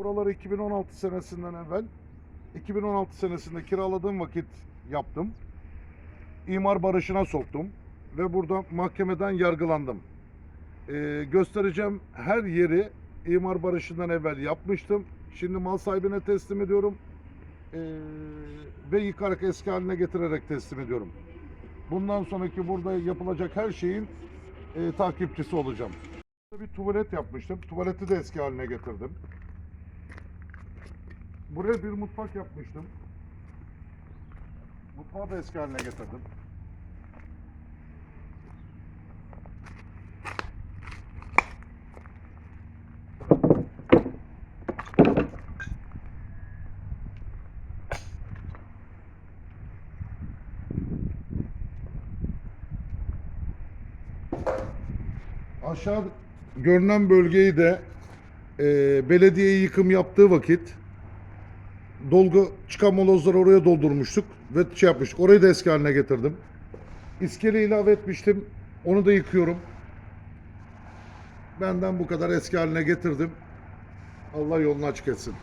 Buraları 2016 senesinden evvel 2016 senesinde kiraladığım vakit yaptım. İmar barışına soktum ve burada mahkemeden yargılandım. Ee, göstereceğim her yeri imar barışından evvel yapmıştım. Şimdi mal sahibine teslim ediyorum. Ee, ve yıkarak eski haline getirerek teslim ediyorum. Bundan sonraki burada yapılacak her şeyin e, takipçisi olacağım. Bir tuvalet yapmıştım. Tuvaleti de eski haline getirdim. Buraya bir mutfak yapmıştım. Mutfağı da eski haline getirdim. Aşağı görünen bölgeyi de e, belediye yıkım yaptığı vakit dolgu çıkan molozları oraya doldurmuştuk ve şey yapmıştık. Orayı da eski haline getirdim. İskele ilave etmiştim. Onu da yıkıyorum. Benden bu kadar eski haline getirdim. Allah yolunu açık etsin.